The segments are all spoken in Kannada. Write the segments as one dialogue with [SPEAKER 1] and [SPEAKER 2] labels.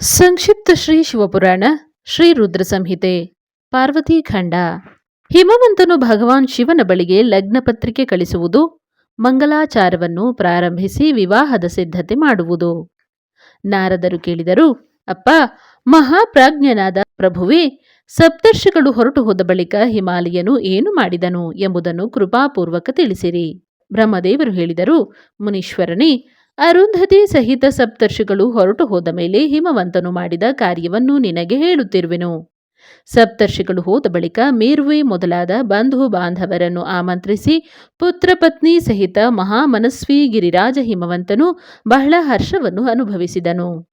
[SPEAKER 1] ಸಂಕ್ಷಿಪ್ತ ಶ್ರೀ ಶಿವಪುರಾಣ, ಶ್ರೀ ರುದ್ರ ಸಂಹಿತೆ, ಪಾರ್ವತಿ ಖಂಡ. ಹಿಮವಂತನು ಭಗವಾನ್ ಶಿವನ ಬಳಿಗೆ ಲಗ್ನ ಪತ್ರಿಕೆ ಕಳಿಸುವುದು, ಮಂಗಲಾಚಾರವನ್ನು ಪ್ರಾರಂಭಿಸಿ ವಿವಾಹದ ಸಿದ್ಧತೆ ಮಾಡುವುದು. ನಾರದರು ಕೇಳಿದರು, ಅಪ್ಪ, ಮಹಾಪ್ರಾಜ್ಞನಾದ ಪ್ರಭುವೇ, ಸಪ್ತರ್ಷಿಗಳು ಹೊರಟು ಹೋದ ಬಳಿಕ ಹಿಮಾಲಯನು ಏನು ಮಾಡಿದನು ಎಂಬುದನ್ನು ಕೃಪಾಪೂರ್ವಕ ತಿಳಿಸಿರಿ. ಬ್ರಹ್ಮದೇವರು ಹೇಳಿದರು, ಮುನೀಶ್ವರನೇ ಅರುಂಧತಿ ಸಹಿತ ಸಪ್ತರ್ಷಿಗಳು ಹೊರಟು ಹೋದ ಮೇಲೆ ಹಿಮವಂತನು ಮಾಡಿದ ಕಾರ್ಯವನ್ನು ನಿನಗೆ ಹೇಳುತ್ತಿರುವೆನು. ಸಪ್ತರ್ಷಿಗಳು ಹೋದ ಬಳಿಕ ಮೇರುವೆ ಮೊದಲಾದ ಬಂಧು ಬಾಂಧವರನ್ನು ಆಮಂತ್ರಿಸಿ ಪುತ್ರಪತ್ನಿ ಸಹಿತ ಮಹಾಮನಸ್ವಿ ಗಿರಿರಾಜ ಹಿಮವಂತನು ಬಹಳ ಹರ್ಷವನ್ನು ಅನುಭವಿಸಿದನು.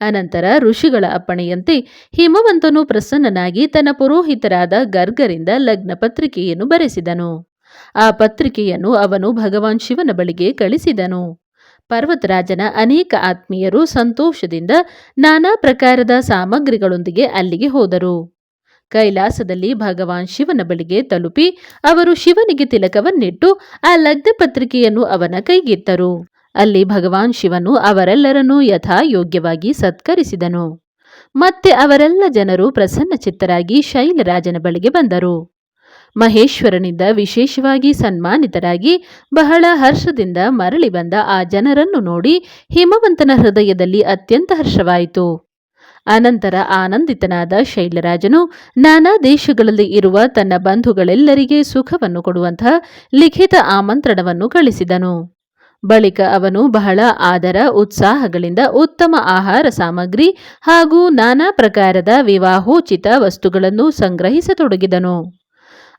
[SPEAKER 1] ಅನಂತರ ಋಷಿಗಳ ಅಪ್ಪಣೆಯಂತೆ ಹಿಮವಂತನು ಪ್ರಸನ್ನನಾಗಿ ತನ್ನ ಪುರೋಹಿತರಾದ ಗರ್ಗರಿಂದ ಲಗ್ನ ಪತ್ರಿಕೆಯನ್ನು ಬರೆಸಿದನು. ಆ ಪತ್ರಿಕೆಯನ್ನು ಅವನು ಭಗವಾನ್ ಶಿವನ ಬಳಿಗೆ ಕಳಿಸಿದನು. ಪರ್ವತರಾಜನ ಅನೇಕ ಆತ್ಮೀಯರು ಸಂತೋಷದಿಂದ ನಾನಾ ಪ್ರಕಾರದ ಸಾಮಗ್ರಿಗಳೊಂದಿಗೆ ಅಲ್ಲಿಗೆ ಹೋದರು. ಕೈಲಾಸದಲ್ಲಿ ಭಗವಾನ್ ಶಿವನ ಬಳಿಗೆ ತಲುಪಿ ಅವರು ಶಿವನಿಗೆ ತಿಲಕವನ್ನಿಟ್ಟು ಆ ಲಗ್ನ ಪತ್ರಿಕೆಯನ್ನು ಅವನ ಕೈಗಿತ್ತರು. ಅಲ್ಲಿ ಭಗವಾನ್ ಶಿವನು ಅವರೆಲ್ಲರನ್ನೂ ಯಥಾಯೋಗ್ಯವಾಗಿ ಸತ್ಕರಿಸಿದನು. ಮತ್ತೆ ಅವರೆಲ್ಲ ಜನರು ಪ್ರಸನ್ನಚಿತ್ತರಾಗಿ ಶೈಲರಾಜನ ಬಳಿಗೆ ಬಂದರು. ಮಹೇಶ್ವರನಿಂದ ವಿಶೇಷವಾಗಿ ಸನ್ಮಾನಿತರಾಗಿ ಬಹಳ ಹರ್ಷದಿಂದ ಮರಳಿ ಬಂದ ಆ ಜನರನ್ನು ನೋಡಿ ಹಿಮವಂತನ ಹೃದಯದಲ್ಲಿ ಅತ್ಯಂತ ಹರ್ಷವಾಯಿತು. ಅನಂತರ ಆನಂದಿತನಾದ ಶೈಲರಾಜನು ನಾನಾ ದೇಶಗಳಲ್ಲಿ ಇರುವ ತನ್ನ ಬಂಧುಗಳೆಲ್ಲರಿಗೆ ಸುಖವನ್ನು ಕೊಡುವಂತಹ ಲಿಖಿತ ಆಮಂತ್ರಣವನ್ನು ಕಳಿಸಿದನು. ಬಳಿಕ ಅವನು ಬಹಳ ಆದರ, ಉತ್ಸಾಹಗಳಿಂದ ಉತ್ತಮ ಆಹಾರ ಸಾಮಗ್ರಿ ಹಾಗೂ ನಾನಾ ಪ್ರಕಾರದ ವಿವಾಹೋಚಿತ ವಸ್ತುಗಳನ್ನು ಸಂಗ್ರಹಿಸತೊಡಗಿದನು.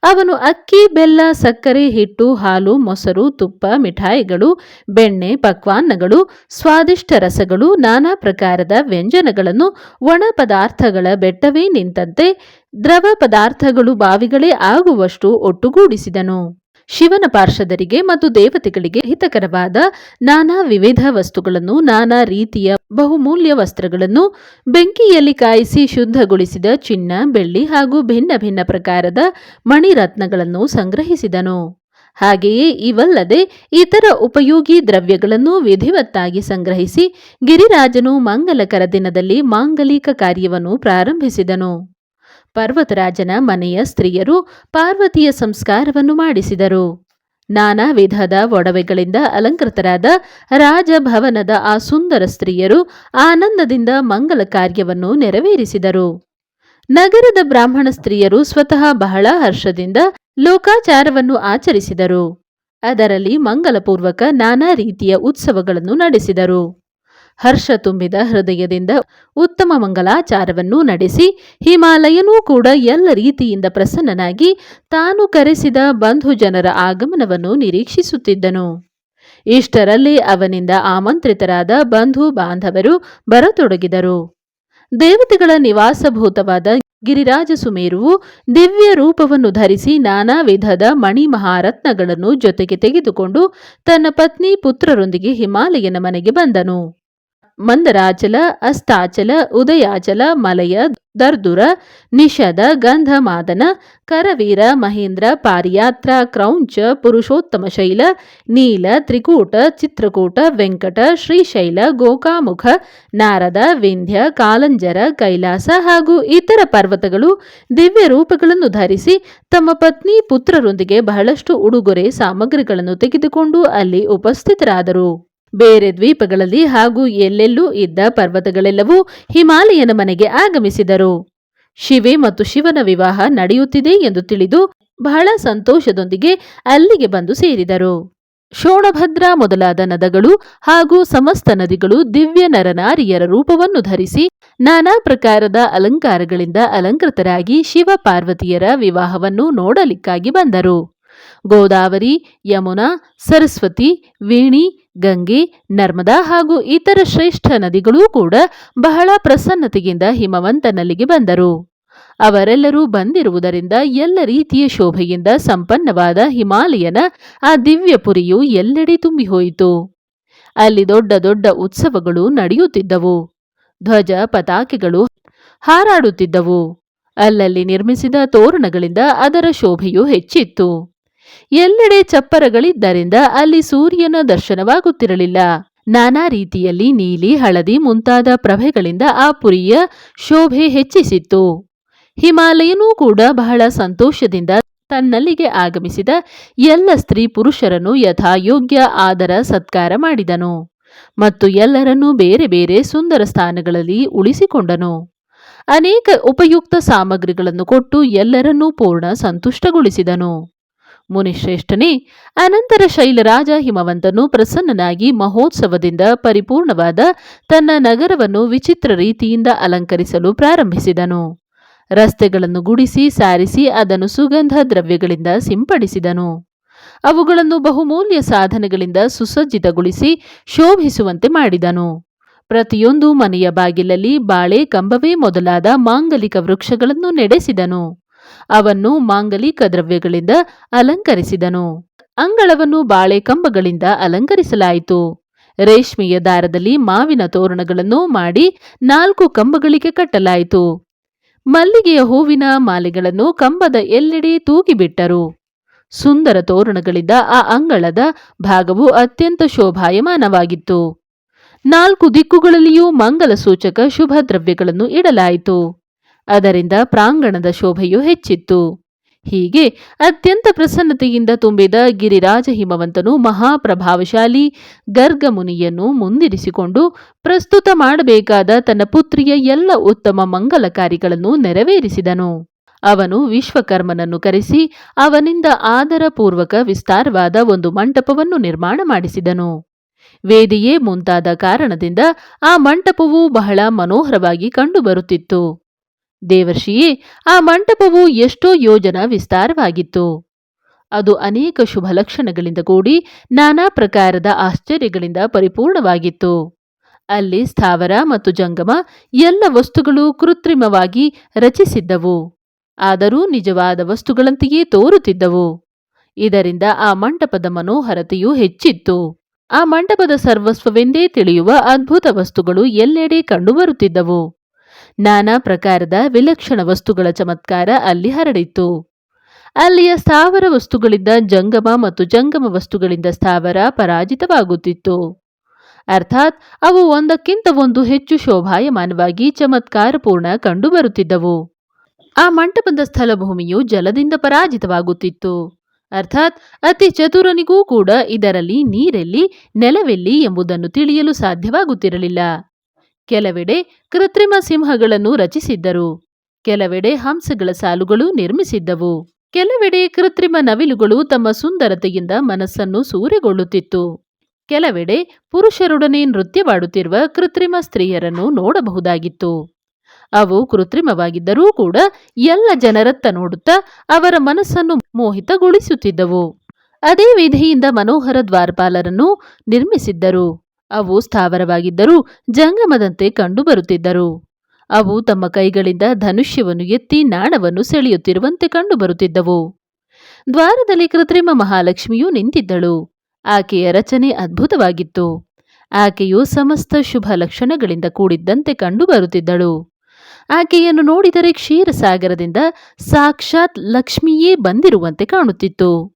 [SPEAKER 1] ಅವನು ಅಕ್ಕಿ, ಬೆಲ್ಲ, ಸಕ್ಕರೆ, ಹಿಟ್ಟು, ಹಾಲು, ಮೊಸರು, ತುಪ್ಪ, ಮಿಠಾಯಿಗಳು, ಬೆಣ್ಣೆ, ಪಕ್ವಾನ್ನಗಳು, ಸ್ವಾದಿಷ್ಟ ರಸಗಳು, ನಾನಾ ಪ್ರಕಾರದ ವ್ಯಂಜನಗಳನ್ನು ಒಣ ಪದಾರ್ಥಗಳ ಬೆಟ್ಟವೇ ನಿಂತಂತೆ ದ್ರವ ಪದಾರ್ಥಗಳು ಬಾವಿಗಳೇ ಆಗುವಷ್ಟು ಒಟ್ಟುಗೂಡಿಸಿದನು. ಶಿವನ ಪಾರ್ಷದರಿಗೆ ಮತ್ತು ದೇವತೆಗಳಿಗೆ ಹಿತಕರವಾದ ನಾನಾ ವಿವಿಧ ವಸ್ತುಗಳನ್ನು, ನಾನಾ ರೀತಿಯ ಬಹುಮೂಲ್ಯ ವಸ್ತ್ರಗಳನ್ನು ಬೆಂಕಿಯಲ್ಲಿ ಕಾಯಿಸಿ ಶುದ್ಧಗೊಳಿಸಿದ ಚಿನ್ನ, ಬೆಳ್ಳಿ ಹಾಗೂ ಭಿನ್ನ ಭಿನ್ನ ಪ್ರಕಾರದ ಮಣಿರತ್ನಗಳನ್ನು ಸಂಗ್ರಹಿಸಿದನು. ಹಾಗೆಯೇ ಇವಲ್ಲದೆ ಇತರ ಉಪಯೋಗಿ ದ್ರವ್ಯಗಳನ್ನು ವಿಧಿವತ್ತಾಗಿ ಸಂಗ್ರಹಿಸಿ ಗಿರಿರಾಜನು ಮಂಗಲಕರ ದಿನದಲ್ಲಿ ಮಾಂಗಲಿಕ ಕಾರ್ಯವನ್ನು ಪ್ರಾರಂಭಿಸಿದನು. ಪರ್ವತರಾಜನ ಮನೆಯ ಸ್ತ್ರೀಯರು ಪಾರ್ವತಿಯ ಸಂಸ್ಕಾರವನ್ನು ಮಾಡಿಸಿದರು. ನಾನಾ ವಿಧದ ಒಡವೆಗಳಿಂದ ಅಲಂಕೃತರಾದ ರಾಜಭವನದ ಆ ಸುಂದರ ಸ್ತ್ರೀಯರು ಆನಂದದಿಂದ ಮಂಗಲ ಕಾರ್ಯವನ್ನು ನೆರವೇರಿಸಿದರು. ನಗರದ ಬ್ರಾಹ್ಮಣ ಸ್ತ್ರೀಯರು ಸ್ವತಃ ಬಹಳ ಹರ್ಷದಿಂದ ಲೋಕಾಚಾರವನ್ನು ಆಚರಿಸಿದರು. ಅದರಲ್ಲಿ ಮಂಗಲಪೂರ್ವಕ ನಾನಾ ರೀತಿಯ ಉತ್ಸವಗಳನ್ನು ನಡೆಸಿದರು. ಹರ್ಷ ತುಂಬಿದ ಹೃದಯದಿಂದ ಉತ್ತಮ ಮಂಗಲಾಚಾರವನ್ನು ನಡೆಸಿ ಹಿಮಾಲಯನೂ ಕೂಡ ಎಲ್ಲ ರೀತಿಯಿಂದ ಪ್ರಸನ್ನನಾಗಿ ತಾನು ಕರೆಸಿದ ಬಂಧು ಜನರ ಆಗಮನವನ್ನು ನಿರೀಕ್ಷಿಸುತ್ತಿದ್ದನು. ಇಷ್ಟರಲ್ಲಿ ಅವನಿಂದ ಆಮಂತ್ರಿತರಾದ ಬಂಧು ಬಾಂಧವರು ಬರತೊಡಗಿದರು. ದೇವತೆಗಳ ನಿವಾಸಭೂತವಾದ ಗಿರಿರಾಜ ಸುಮೇರುವು ದಿವ್ಯ ರೂಪವನ್ನು ಧರಿಸಿ ನಾನಾ ವಿಧದ ಮಣಿ ಮಹಾರತ್ನಗಳನ್ನು ಜೊತೆಗೆ ತೆಗೆದುಕೊಂಡು ತನ್ನ ಪತ್ನಿ ಪುತ್ರರೊಂದಿಗೆ ಹಿಮಾಲಯನ ಮನೆಗೆ ಬಂದನು. ಮಂದರಾಚಲ, ಅಸ್ತಾಚಲ, ಉದಯಾಚಲ, ಮಲಯ, ದರ್ದುರ, ನಿಷದ, ಗಂಧಮಾದನ, ಕರವೀರ, ಮಹೇಂದ್ರ, ಪಾರಿಯಾತ್ರ, ಕ್ರೌಂಚ, ಪುರುಷೋತ್ತಮ ಶೈಲ, ನೀಲ, ತ್ರಿಕೂಟ, ಚಿತ್ರಕೂಟ, ವೆಂಕಟ, ಶ್ರೀಶೈಲ, ಗೋಕಾಮುಖ, ನಾರದ, ವಿಂಧ್ಯ, ಕಾಲಂಜರ, ಕೈಲಾಸ ಹಾಗೂ ಇತರ ಪರ್ವತಗಳು ದಿವ್ಯ ರೂಪಗಳನ್ನು ಧರಿಸಿ ತಮ್ಮ ಪತ್ನಿ ಪುತ್ರರೊಂದಿಗೆ ಬಹಳಷ್ಟು ಉಡುಗೊರೆ ಸಾಮಗ್ರಿಗಳನ್ನು ತೆಗೆದುಕೊಂಡು ಅಲ್ಲಿ ಉಪಸ್ಥಿತರಾದರು. ಬೇರೆ ದ್ವೀಪಗಳಲ್ಲಿ ಹಾಗೂ ಎಲ್ಲೆಲ್ಲೂ ಇದ್ದ ಪರ್ವತಗಳೆಲ್ಲವೂ ಹಿಮಾಲಯನ ಮನೆಗೆ ಆಗಮಿಸಿದರು. ಶಿವೆ ಮತ್ತು ಶಿವನ ವಿವಾಹ ನಡೆಯುತ್ತಿದೆ ಎಂದು ತಿಳಿದು ಬಹಳ ಸಂತೋಷದೊಂದಿಗೆ ಅಲ್ಲಿಗೆ ಬಂದು ಸೇರಿದರು. ಶೋಣಭದ್ರ ಮೊದಲಾದ ನದಗಳು ಹಾಗೂ ಸಮಸ್ತ ನದಿಗಳು ದಿವ್ಯ ನರನಾರಿಯರ ರೂಪವನ್ನು ಧರಿಸಿ ನಾನಾ ಪ್ರಕಾರದ ಅಲಂಕಾರಗಳಿಂದ ಅಲಂಕೃತರಾಗಿ ಶಿವ ಪಾರ್ವತಿಯರ ವಿವಾಹವನ್ನು ನೋಡಲಿಕ್ಕಾಗಿ ಬಂದರು. ಗೋದಾವರಿ, ಯಮುನಾ, ಸರಸ್ವತಿ, ವೇಣಿ ಗಂಗೆ, ನರ್ಮದಾ ಹಾಗೂ ಇತರ ಶ್ರೇಷ್ಠ ನದಿಗಳೂ ಕೂಡ ಬಹಳ ಪ್ರಸನ್ನತೆಯಿಂದ ಹಿಮವಂತನಲ್ಲಿಗೆ ಬಂದರು. ಅವರೆಲ್ಲರೂ ಬಂದಿರುವುದರಿಂದ ಎಲ್ಲ ರೀತಿಯ ಶೋಭೆಯಿಂದ ಸಂಪನ್ನವಾದ ಹಿಮಾಲಯನ ಆ ದಿವ್ಯಪುರಿಯು ಎಲ್ಲೆಡೆ ತುಂಬಿಹೋಯಿತು. ಅಲ್ಲಿ ದೊಡ್ಡ ದೊಡ್ಡ ಉತ್ಸವಗಳು ನಡೆಯುತ್ತಿದ್ದವು. ಧ್ವಜ ಪತಾಕೆಗಳು ಹಾರಾಡುತ್ತಿದ್ದವು. ಅಲ್ಲಲ್ಲಿ ನಿರ್ಮಿಸಿದ ತೋರಣಗಳಿಂದ ಅದರ ಶೋಭೆಯು ಹೆಚ್ಚಿತ್ತು. ಎಲ್ಲೆಡೆ ಚಪ್ಪರಗಳಿದ್ದರಿಂದ ಅಲ್ಲಿ ಸೂರ್ಯನ ದರ್ಶನವಾಗುತ್ತಿರಲಿಲ್ಲ. ನಾನಾ ರೀತಿಯಲ್ಲಿ ನೀಲಿ, ಹಳದಿ ಮುಂತಾದ ಪ್ರಭೆಗಳಿಂದ ಆ ಪುರಿಯ ಶೋಭೆ ಹೆಚ್ಚಿಸಿತ್ತು. ಹಿಮಾಲಯನೂ ಕೂಡ ಬಹಳ ಸಂತೋಷದಿಂದ ತನ್ನಲ್ಲಿಗೆ ಆಗಮಿಸಿದ ಎಲ್ಲ ಸ್ತ್ರೀ ಪುರುಷರನ್ನು ಯಥಾಯೋಗ್ಯ ಆದರ ಸತ್ಕಾರ ಮಾಡಿದನು ಮತ್ತು ಎಲ್ಲರನ್ನೂ ಬೇರೆ ಬೇರೆ ಸುಂದರ ಸ್ಥಾನಗಳಲ್ಲಿ ಉಳಿಸಿಕೊಂಡನು. ಅನೇಕ ಉಪಯುಕ್ತ ಸಾಮಗ್ರಿಗಳನ್ನು ಕೊಟ್ಟು ಎಲ್ಲರನ್ನೂ ಪೂರ್ಣ ಸಂತುಷ್ಟಗೊಳಿಸಿದನು. ಮುನಿಶ್ರೇಷ್ಠನೇ. ಅನಂತರ ಶೈಲರಾಜ ಹಿಮವಂತನು ಪ್ರಸನ್ನನಾಗಿ ಮಹೋತ್ಸವದಿಂದ ಪರಿಪೂರ್ಣವಾದ ತನ್ನ ನಗರವನ್ನು ವಿಚಿತ್ರ ರೀತಿಯಿಂದ ಅಲಂಕರಿಸಲು ಪ್ರಾರಂಭಿಸಿದನು. ರಸ್ತೆಗಳನ್ನು ಗುಡಿಸಿ ಸಾರಿಸಿ ಅದನ್ನು ಸುಗಂಧ ದ್ರವ್ಯಗಳಿಂದ ಸಿಂಪಡಿಸಿದನು. ಅವುಗಳನ್ನು ಬಹುಮೂಲ್ಯ ಸಾಧನಗಳಿಂದ ಸುಸಜ್ಜಿತಗೊಳಿಸಿ ಶೋಭಿಸುವಂತೆ ಮಾಡಿದನು. ಪ್ರತಿಯೊಂದು ಮನೆಯ ಬಾಗಿಲಲ್ಲಿ ಬಾಳೆ ಕಂಬವೇ ಮೊದಲಾದ ಮಾಂಗಲಿಕ ವೃಕ್ಷಗಳನ್ನು ನೆಡೆಸಿದನು. ಅವನ್ನು ಮಾಂಗಲಿಕ ದ್ರವ್ಯಗಳಿಂದ ಅಲಂಕರಿಸಿದನು. ಅಂಗಳವನ್ನು ಬಾಳೆ ಕಂಬಗಳಿಂದ ಅಲಂಕರಿಸಲಾಯಿತು. ರೇಷ್ಮೆಯ ದಾರದಲ್ಲಿ ಮಾವಿನ ತೋರಣಗಳನ್ನು ಮಾಡಿ ನಾಲ್ಕು ಕಂಬಗಳಿಗೆ ಕಟ್ಟಲಾಯಿತು. ಮಲ್ಲಿಗೆಯ ಹೂವಿನ ಮಾಲೆಗಳನ್ನು ಕಂಬದ ಎಲ್ಲೆಡೆ ತೂಗಿಬಿಟ್ಟರು. ಸುಂದರ ತೋರಣಗಳಿಂದ ಆ ಅಂಗಳದ ಭಾಗವು ಅತ್ಯಂತ ಶೋಭಾಯಮಾನವಾಗಿತ್ತು. ನಾಲ್ಕು ದಿಕ್ಕುಗಳಲ್ಲಿಯೂ ಮಂಗಲ ಸೂಚಕ ಶುಭ ದ್ರವ್ಯಗಳನ್ನು ಇಡಲಾಯಿತು. ಅದರಿಂದ ಪ್ರಾಂಗಣದ ಶೋಭೆಯು ಹೆಚ್ಚಿತ್ತು. ಹೀಗೆ ಅತ್ಯಂತ ಪ್ರಸನ್ನತೆಯಿಂದ ತುಂಬಿದ ಗಿರಿರಾಜ ಹಿಮವಂತನು ಮಹಾಪ್ರಭಾವಶಾಲಿ ಗರ್ಗಮುನಿಯನ್ನು ಮುಂದಿರಿಸಿಕೊಂಡು ಪ್ರಸ್ತುತ ಮಾಡಬೇಕಾದ ತನ್ನ ಪುತ್ರಿಯ ಎಲ್ಲ ಉತ್ತಮ ಮಂಗಲ ಕಾರ್ಯಗಳನ್ನು ನೆರವೇರಿಸಿದನು. ಅವನು ವಿಶ್ವಕರ್ಮನನ್ನು ಕರೆಸಿ ಅವನಿಂದ ಆದರಪೂರ್ವಕ ವಿಸ್ತಾರವಾದ ಒಂದು ಮಂಟಪವನ್ನು ನಿರ್ಮಾಣ ಮಾಡಿಸಿದನು. ವೇದಿಯೇ ಮುಂತಾದ ಕಾರಣದಿಂದ ಆ ಮಂಟಪವು ಬಹಳ ಮನೋಹರವಾಗಿ ಕಂಡುಬರುತ್ತಿತ್ತು. ದೇವರ್ಷಿಯೇ, ಆ ಮಂಟಪವು ಎಷ್ಟೋ ಯೋಜನ ವಿಸ್ತಾರವಾಗಿತ್ತು. ಅದು ಅನೇಕ ಶುಭ ಲಕ್ಷಣಗಳಿಂದ ಕೂಡಿ ನಾನಾ ಪ್ರಕಾರದ ಆಶ್ಚರ್ಯಗಳಿಂದ ಪರಿಪೂರ್ಣವಾಗಿತ್ತು. ಅಲ್ಲಿ ಸ್ಥಾವರ ಮತ್ತು ಜಂಗಮ ಎಲ್ಲ ವಸ್ತುಗಳು ಕೃತ್ರಿಮವಾಗಿ ರಚಿಸಿದ್ದವು. ಆದರೂ ನಿಜವಾದ ವಸ್ತುಗಳಂತೆಯೇ ತೋರುತ್ತಿದ್ದವು. ಇದರಿಂದ ಆ ಮಂಟಪದ ಮನೋಹರತೆಯು ಹೆಚ್ಚಿತ್ತು. ಆ ಮಂಟಪದ ಸರ್ವಸ್ವವೆಂದೇ ತಿಳಿಯುವ ಅದ್ಭುತ ವಸ್ತುಗಳು ಎಲ್ಲೆಡೆ ಕಂಡುಬರುತ್ತಿದ್ದವು. ನಾನಾ ಪ್ರಕಾರದ ವಿಲಕ್ಷಣ ವಸ್ತುಗಳ ಚಮತ್ಕಾರ ಅಲ್ಲಿ ಹರಡಿತ್ತು ಅಲ್ಲಿಯ ಸ್ಥಾವರ ವಸ್ತುಗಳಿಂದ ಜಂಗಮ ಮತ್ತು ಜಂಗಮ ವಸ್ತುಗಳಿಂದ ಸ್ಥಾವರ ಪರಾಜಿತವಾಗುತ್ತಿತ್ತು. ಅರ್ಥಾತ್ ಅವು ಒಂದಕ್ಕಿಂತ ಒಂದು ಹೆಚ್ಚು ಶೋಭಾಯಮಾನವಾಗಿ ಚಮತ್ಕಾರಪೂರ್ಣ ಕಂಡುಬರುತ್ತಿದ್ದವು. ಆ ಮಂಟಪದ ಸ್ಥಳಭೂಮಿಯು ಜಲದಿಂದ ಪರಾಜಿತವಾಗುತ್ತಿತ್ತು. ಅರ್ಥಾತ್ ಅತಿ ಚತುರನಿಗೂ ಕೂಡ ಇದರಲ್ಲಿ ನೀರೆಲ್ಲಿ ನೆಲವೆಲ್ಲಿ ಎಂಬುದನ್ನು ತಿಳಿಯಲು ಸಾಧ್ಯವಾಗುತ್ತಿರಲಿಲ್ಲ. ಕೆಲವೆಡೆ ಕೃತ್ರಿಮ ಸಿಂಹಗಳನ್ನು ರಚಿಸಿದ್ದರು. ಕೆಲವೆಡೆ ಹಂಸಗಳ ಸಾಲುಗಳು ನಿರ್ಮಿಸಿದ್ದವು. ಕೆಲವೆಡೆ ಕೃತ್ರಿಮ ನವಿಲುಗಳು ತಮ್ಮ ಸುಂದರತೆಯಿಂದ ಮನಸ್ಸನ್ನು ಸೂರೆಗೊಳ್ಳುತ್ತಿತ್ತು. ಕೆಲವೆಡೆ ಪುರುಷರೊಡನೆ ನೃತ್ಯವಾಡುತ್ತಿರುವ ಕೃತ್ರಿಮ ಸ್ತ್ರೀಯರನ್ನು ನೋಡಬಹುದಾಗಿತ್ತು. ಅವು ಕೃತ್ರಿಮವಾಗಿದ್ದರೂ ಕೂಡ ಎಲ್ಲ ಜನರತ್ತ ನೋಡುತ್ತಾ ಅವರ ಮನಸ್ಸನ್ನು ಮೋಹಿತಗೊಳಿಸುತ್ತಿದ್ದವು. ಅದೇ ವಿಧಿಯಿಂದ ಮನೋಹರ ದ್ವಾರಪಾಲರನ್ನು ನಿರ್ಮಿಸಿದ್ದರು. ಅವು ಸ್ಥಾವರವಾಗಿದ್ದರೂ ಜಂಗಮದಂತೆ ಕಂಡುಬರುತ್ತಿದ್ದರು. ಅವು ತಮ್ಮ ಕೈಗಳಿಂದ ಧನುಷ್ಯವನ್ನು ಎತ್ತಿ ನಾಣವನ್ನು ಸೆಳೆಯುತ್ತಿರುವಂತೆ ಕಂಡುಬರುತ್ತಿದ್ದವು. ದ್ವಾರದಲ್ಲಿ ಕೃತ್ರಿಮ ಮಹಾಲಕ್ಷ್ಮಿಯು ನಿಂತಿದ್ದಳು. ಆಕೆಯ ರಚನೆ ಅದ್ಭುತವಾಗಿತ್ತು. ಆಕೆಯು ಸಮಸ್ತ ಶುಭ ಲಕ್ಷಣಗಳಿಂದ ಕೂಡಿದ್ದಂತೆ ಕಂಡುಬರುತ್ತಿದ್ದಳು. ಆಕೆಯನ್ನು ನೋಡಿದರೆ ಕ್ಷೀರಸಾಗರದಿಂದ ಸಾಕ್ಷಾತ್ ಲಕ್ಷ್ಮಿಯೇ ಬಂದಿರುವಂತೆ ಕಾಣುತ್ತಿತ್ತು.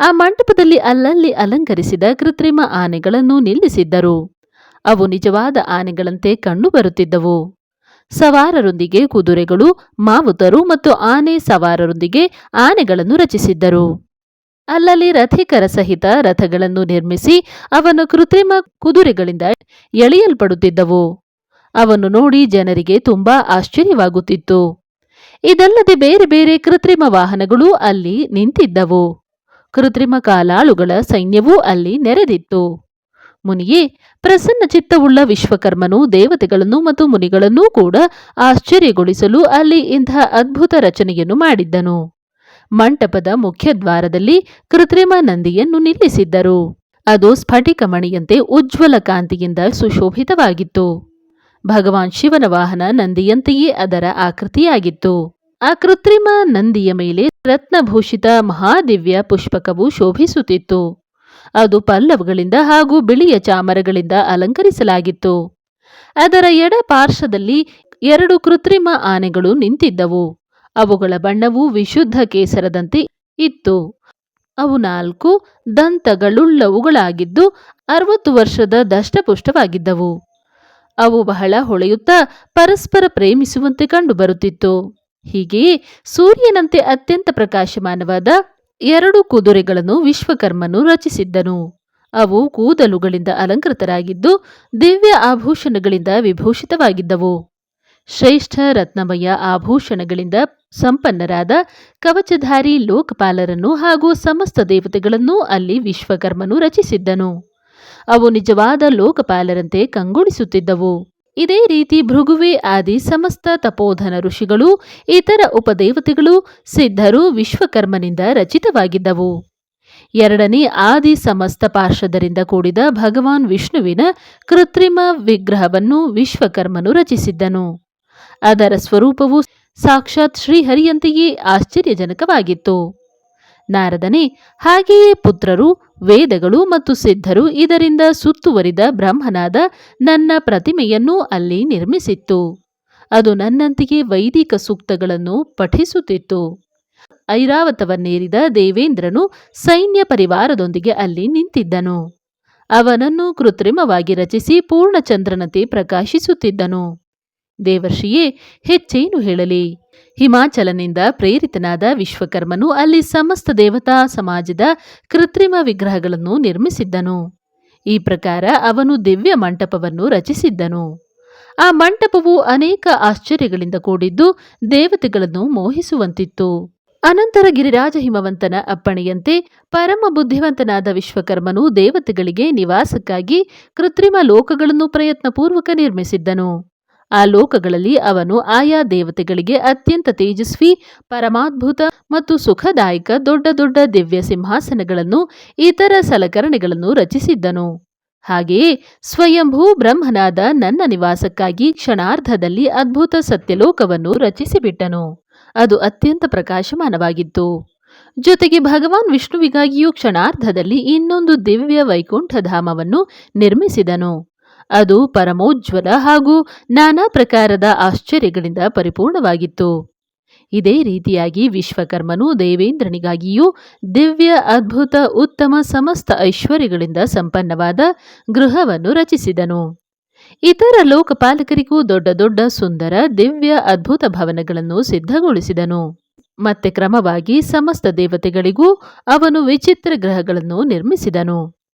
[SPEAKER 1] ಆ ಮಂಟಪದಲ್ಲಿ ಅಲ್ಲಲ್ಲಿ ಅಲಂಕರಿಸಿದ ಕೃತ್ರಿಮ ಆನೆಗಳನ್ನು ನಿಲ್ಲಿಸಿದ್ದರು. ಅವು ನಿಜವಾದ ಆನೆಗಳಂತೆ ಕಂಡುಬರುತ್ತಿದ್ದವು ಸವಾರರೊಂದಿಗೆ ಕುದುರೆಗಳು, ಮಾವುತರು ಮತ್ತು ಆನೆ ಸವಾರರೊಂದಿಗೆ ಆನೆಗಳನ್ನು ರಚಿಸಿದ್ದರು. ಅಲ್ಲಲ್ಲಿ ರಥಿಕರ ಸಹಿತ ರಥಗಳನ್ನು ನಿರ್ಮಿಸಿ ಅವನು ಕೃತ್ರಿಮ ಕುದುರೆಗಳಿಂದ ಎಳೆಯಲ್ಪಡುತ್ತಿದ್ದವು. ಅವನ್ನು ನೋಡಿ ಜನರಿಗೆ ತುಂಬಾ ಆಶ್ಚರ್ಯವಾಗುತ್ತಿತ್ತು. ಇದಲ್ಲದೆ ಬೇರೆ ಬೇರೆ ಕೃತ್ರಿಮ ವಾಹನಗಳು ಅಲ್ಲಿ ನಿಂತಿದ್ದವು. ಕೃತ್ರಿಮ ಕಾಲಾಳುಗಳ ಸೈನ್ಯವೂ ಅಲ್ಲಿ ನೆರೆದಿತ್ತು. ಮುನಿಯೇ, ಪ್ರಸನ್ನ ಚಿತ್ತವುಳ್ಳ ವಿಶ್ವಕರ್ಮನು, ದೇವತೆಗಳನ್ನು ಮತ್ತು ಮುನಿಗಳನ್ನೂ ಕೂಡ ಆಶ್ಚರ್ಯಗೊಳಿಸಲು ಅಲ್ಲಿ ಇಂತಹ ಅದ್ಭುತ ರಚನೆಯನ್ನು ಮಾಡಿದ್ದನು. ಮಂಟಪದ ಮುಖ್ಯ ದ್ವಾರದಲ್ಲಿ ಕೃತ್ರಿಮ ನಂದಿಯನ್ನು ನಿಲ್ಲಿಸಿದ್ದರು. ಅದು ಸ್ಫಟಿಕ ಮಣಿಯಂತೆ ಉಜ್ವಲ ಕಾಂತಿಯಿಂದ ಸುಶೋಭಿತವಾಗಿತ್ತು. ಭಗವಾನ್ ಶಿವನ ವಾಹನ ನಂದಿಯಂತೆಯೇ ಅದರ ಆಕೃತಿಯಾಗಿತ್ತು. ಆ ಕೃತ್ರಿಮ ನಂದಿಯ ಮೇಲೆ ರತ್ನಭೂಷಿತ ಮಹಾದಿವ್ಯ ಪುಷ್ಪಕವು ಶೋಭಿಸುತ್ತಿತ್ತು. ಅದು ಪಲ್ಲವಗಳಿಂದ ಹಾಗೂ ಬಿಳಿಯ ಚಾಮರಗಳಿಂದ ಅಲಂಕರಿಸಲಾಗಿತ್ತು. ಅದರ ಎಡ ಪಾರ್ಶ್ವದಲ್ಲಿ ಎರಡು ಕೃತ್ರಿಮ ಆನೆಗಳು ನಿಂತಿದ್ದವು. ಅವುಗಳ ಬಣ್ಣವು ವಿಶುದ್ಧ ಕೇಸರದಂತೆ ಇತ್ತು. ಅವು ನಾಲ್ಕು ದಂತಗಳುಳ್ಳವುಗಳಾಗಿದ್ದು ಅರವತ್ತು ವರ್ಷದ ದಷ್ಟಪುಷ್ಟವಾಗಿದ್ದವು. ಅವು ಬಹಳ ಹೊಳೆಯುತ್ತಾ ಪರಸ್ಪರ ಪ್ರೇಮಿಸುವಂತೆ ಕಂಡುಬರುತ್ತಿತ್ತು. ಹೀಗೆಯೇ ಸೂರ್ಯನಂತೆ ಅತ್ಯಂತ ಪ್ರಕಾಶಮಾನವಾದ ಎರಡು ಕುದುರೆಗಳನ್ನು ವಿಶ್ವಕರ್ಮನು ರಚಿಸಿದ್ದನು. ಅವು ಕೂದಲುಗಳಿಂದ ಅಲಂಕೃತರಾಗಿದ್ದು ದಿವ್ಯ ಆಭೂಷಣಗಳಿಂದ ವಿಭೂಷಿತವಾಗಿದ್ದವು. ಶ್ರೇಷ್ಠ ರತ್ನಮಯ ಆಭೂಷಣಗಳಿಂದ ಸಂಪನ್ನರಾದ ಕವಚಧಾರಿ ಲೋಕಪಾಲರನ್ನು ಹಾಗೂ ಸಮಸ್ತ ದೇವತೆಗಳನ್ನು ಅಲ್ಲಿ ವಿಶ್ವಕರ್ಮನು ರಚಿಸಿದ್ದನು. ಅವು ನಿಜವಾದ ಲೋಕಪಾಲರಂತೆ ಕಂಗೊಳಿಸುತ್ತಿದ್ದವು. ಇದೇ ರೀತಿ ಭೃಗುವೆ ಆದಿ ಸಮಸ್ತ ತಪೋಧನ ಋಷಿಗಳು, ಇತರ ಉಪದೇವತೆಗಳು ಸಿದ್ಧರು ವಿಶ್ವಕರ್ಮನಿಂದ ರಚಿತವಾಗಿದ್ದವು. ಎರಡನೇ ಆದಿ ಸಮಸ್ತ ಪಾರ್ಷದರಿಂದ ಕೂಡಿದ ಭಗವಾನ್ ವಿಷ್ಣುವಿನ ಕೃತ್ರಿಮ ವಿಗ್ರಹವನ್ನು ವಿಶ್ವಕರ್ಮನು ರಚಿಸಿದ್ದನು. ಅದರ ಸ್ವರೂಪವು ಸಾಕ್ಷಾತ್ ಶ್ರೀಹರಿಯಂತೆಯೇ ಆಶ್ಚರ್ಯಜನಕವಾಗಿತ್ತು. ನಾರದನೇ, ಹಾಗೆಯೇ ಪುತ್ರರು ವೇದಗಳು ಮತ್ತು ಸಿದ್ಧರು ಇದರಿಂದ ಸುತ್ತುವರಿದ ಬ್ರಹ್ಮನಾದ ನನ್ನ ಪ್ರತಿಮೆಯನ್ನು ಅಲ್ಲಿ ನಿರ್ಮಿಸಿತ್ತು. ಅದು ನನ್ನಂತೆಯೇ ವೈದಿಕ ಸೂಕ್ತಗಳನ್ನು ಪಠಿಸುತ್ತಿತ್ತು. ಐರಾವತವನ್ನೇರಿದ ದೇವೇಂದ್ರನು ಸೈನ್ಯ ಪರಿವಾರದೊಂದಿಗೆ ಅಲ್ಲಿ ನಿಂತಿದ್ದನು. ಅವನನ್ನು ಕೃತ್ರಿಮವಾಗಿ ರಚಿಸಿ ಪೂರ್ಣಚಂದ್ರನಂತೆ ಪ್ರಕಾಶಿಸುತ್ತಿದ್ದನು. ದೇವರ್ಷಿಯೇ, ಹೆಚ್ಚೇನು ಹೇಳಲಿ? ಹಿಮಾಚಲನಿಂದ ಪ್ರೇರಿತನಾದ ವಿಶ್ವಕರ್ಮನು ಅಲ್ಲಿ ಸಮಸ್ತ ದೇವತಾ ಸಮಾಜದ ಕೃತ್ರಿಮ ವಿಗ್ರಹಗಳನ್ನು ನಿರ್ಮಿಸಿದ್ದನು. ಈ ಪ್ರಕಾರ ಅವನು ದಿವ್ಯ ಮಂಟಪವನ್ನು ರಚಿಸಿದ್ದನು. ಆ ಮಂಟಪವು ಅನೇಕ ಆಶ್ಚರ್ಯಗಳಿಂದ ಕೂಡಿದ್ದು ದೇವತೆಗಳನ್ನು ಮೋಹಿಸುವಂತಿತ್ತು. ಅನಂತರ ಗಿರಿರಾಜ ಹಿಮವಂತನ ಅಪ್ಪಣೆಯಂತೆ ಪರಮ ಬುದ್ಧಿವಂತನಾದ ವಿಶ್ವಕರ್ಮನು ದೇವತೆಗಳಿಗೆ ನಿವಾಸಕ್ಕಾಗಿ ಕೃತ್ರಿಮ ಲೋಕಗಳನ್ನು ಪ್ರಯತ್ನಪೂರ್ವಕ ನಿರ್ಮಿಸಿದ್ದನು. ಆ ಲೋಕಗಳಲ್ಲಿ ಅವನು ಆಯಾ ದೇವತೆಗಳಿಗೆ ಅತ್ಯಂತ ತೇಜಸ್ವಿ, ಪರಮಾದ್ಭುತ ಮತ್ತು ಸುಖದಾಯಕ ದೊಡ್ಡ ದೊಡ್ಡ ದಿವ್ಯ ಸಿಂಹಾಸನಗಳನ್ನು, ಇತರ ಸಲಕರಣೆಗಳನ್ನು ರಚಿಸಿದ್ದನು. ಹಾಗೆಯೇ ಸ್ವಯಂಭೂ ಬ್ರಹ್ಮನಾದ ನನ್ನ ನಿವಾಸಕ್ಕಾಗಿ ಕ್ಷಣಾರ್ಧದಲ್ಲಿ ಅದ್ಭುತ ಸತ್ಯಲೋಕವನ್ನು ರಚಿಸಿಬಿಟ್ಟನು. ಅದು ಅತ್ಯಂತ ಪ್ರಕಾಶಮಾನವಾಗಿತ್ತು. ಜೊತೆಗೆ ಭಗವಾನ್ ವಿಷ್ಣುವಿಗಾಗಿಯೂ ಕ್ಷಣಾರ್ಧದಲ್ಲಿ ಇನ್ನೊಂದು ದಿವ್ಯ ವೈಕುಂಠಧಾಮವನ್ನು ನಿರ್ಮಿಸಿದನು. ಅದು ಪರಮೋಜ್ವಲ ಹಾಗೂ ನಾನಾ ಪ್ರಕಾರದ ಆಶ್ಚರ್ಯಗಳಿಂದ ಪರಿಪೂರ್ಣವಾಗಿತ್ತು. ಇದೇ ರೀತಿಯಾಗಿ ವಿಶ್ವಕರ್ಮನು ದೇವೇಂದ್ರನಿಗಾಗಿಯೂ ದಿವ್ಯ, ಅದ್ಭುತ, ಉತ್ತಮ ಸಮಸ್ತ ಐಶ್ವರ್ಯಗಳಿಂದ ಸಂಪನ್ನವಾದ ಗೃಹವನ್ನು ರಚಿಸಿದನು. ಇತರ ಲೋಕಪಾಲಕರಿಗೂ ದೊಡ್ಡ ದೊಡ್ಡ ಸುಂದರ, ದಿವ್ಯ, ಅದ್ಭುತ ಭವನಗಳನ್ನು ಸಿದ್ಧಗೊಳಿಸಿದನು. ಮತ್ತೆ ಕ್ರಮವಾಗಿ ಸಮಸ್ತ ದೇವತೆಗಳಿಗೂ ಅವನು ವಿಚಿತ್ರ ಗ್ರಹಗಳನ್ನು ನಿರ್ಮಿಸಿದನು.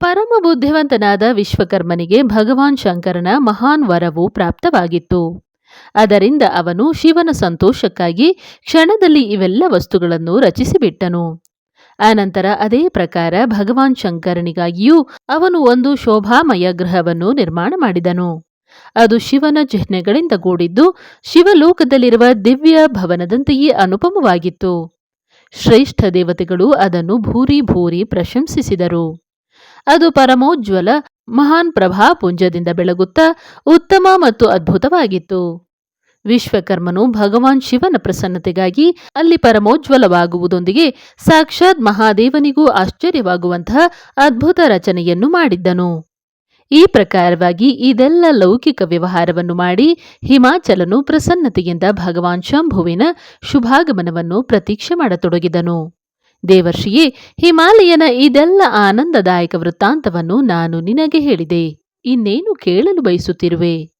[SPEAKER 1] ಪರಮ ಬುದ್ಧಿವಂತನಾದ ವಿಶ್ವಕರ್ಮನಿಗೆ ಭಗವಾನ್ ಶಂಕರನ ಮಹಾನ್ ವರವು ಪ್ರಾಪ್ತವಾಗಿತ್ತು. ಅದರಿಂದ ಅವನು ಶಿವನ ಸಂತೋಷಕ್ಕಾಗಿ ಕ್ಷಣದಲ್ಲಿ ಇವೆಲ್ಲ ವಸ್ತುಗಳನ್ನು ರಚಿಸಿಬಿಟ್ಟನು. ಆನಂತರ ಅದೇ ಪ್ರಕಾರ ಭಗವಾನ್ ಶಂಕರನಿಗಾಗಿಯೂ ಅವನು ಒಂದು ಶೋಭಾಮಯ ಗೃಹವನ್ನು ನಿರ್ಮಾಣ ಮಾಡಿದನು. ಅದು ಶಿವನ ಚಿಹ್ನೆಗಳಿಂದ ಕೂಡಿದ್ದು ಶಿವಲೋಕದಲ್ಲಿರುವ ದಿವ್ಯ ಭವನದಂತೆಯೇ ಅನುಪಮವಾಗಿತ್ತು. ಶ್ರೇಷ್ಠ ದೇವತೆಗಳು ಅದನ್ನು ಭೂರಿ ಭೂರಿ ಪ್ರಶಂಸಿಸಿದರು. ಅದು ಪರಮೋಜ್ವಲ ಮಹಾನ್ ಪ್ರಭಾ ಪುಂಜದಿಂದ ಬೆಳಗುತ್ತಾ ಉತ್ತಮ ಮತ್ತು ಅದ್ಭುತವಾಗಿತ್ತು. ವಿಶ್ವಕರ್ಮನು ಭಗವಾನ್ ಶಿವನ ಪ್ರಸನ್ನತೆಗಾಗಿ ಅಲ್ಲಿ ಪರಮೋಜ್ವಲವಾಗುವುದೊಂದಿಗೆ ಸಾಕ್ಷಾತ್ ಮಹಾದೇವನಿಗೂ ಆಶ್ಚರ್ಯವಾಗುವಂತಹ ಅದ್ಭುತ ರಚನೆಯನ್ನು ಮಾಡಿದ್ದನು. ಈ ಪ್ರಕಾರವಾಗಿ ಇದೆಲ್ಲ ಲೌಕಿಕ ವ್ಯವಹಾರವನ್ನು ಮಾಡಿ ಹಿಮಾಚಲನು ಪ್ರಸನ್ನತೆಯಿಂದ ಭಗವಾನ್ ಶಂಭುವಿನ ಶುಭಾಗಮನವನ್ನು ಪ್ರತೀಕ್ಷೆ ಮಾಡತೊಡಗಿದನು. ದೇವರ್ಷಿಯೇ ಹಿಮಾಲಯನ ಇದೆಲ್ಲ ಆನಂದದಾಯಕ ವೃತ್ತಾಂತವನ್ನು ನಾನು ನಿನಗೆ ಹೇಳಿದೆ. ಇನ್ನೇನು ಕೇಳಲು ಬಯಸುತ್ತಿರುವೆ?